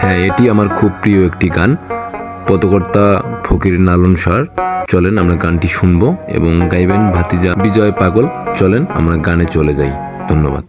হ্যাঁ এটি আমার খুব প্রিয় একটি গান। পদকর্তা ফকির নালন সার চলেন আমরা গানটি শুনব এবং গাইবেন ভাতিজা বিজয় পাগল। চলেন আমরা গানে চলে যাই। ধন্যবাদ।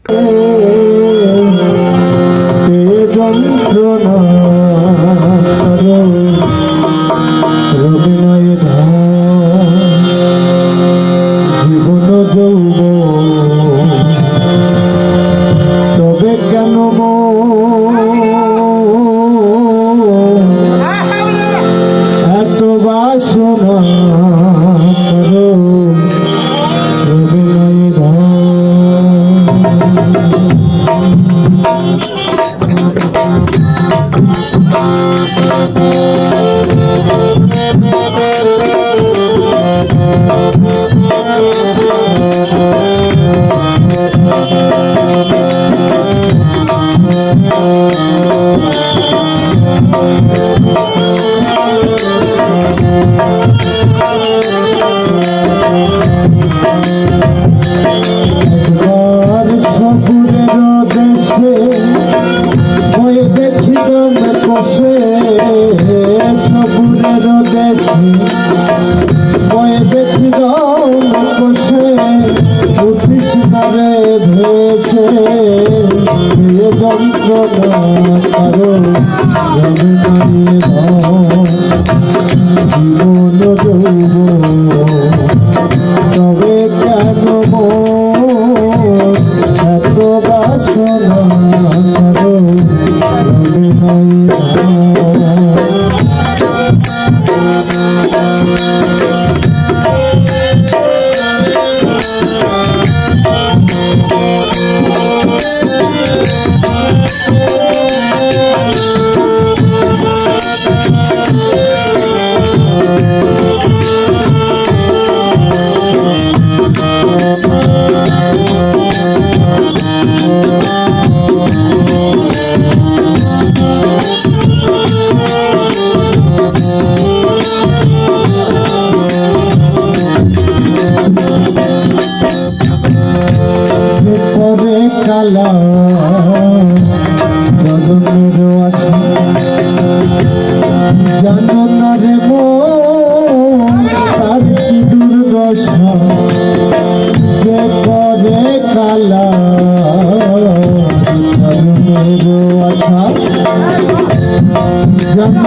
একবার কষে সপুরের দেশে। ওই দেখিলাম কষে উঠিস করে ভেসে। যন্ত্রণা কারও জীবন তবে কেন এত বাসনা? নাই কালা জনমের আছে জানো না রে মন তার কি দুর্দশা? আশা।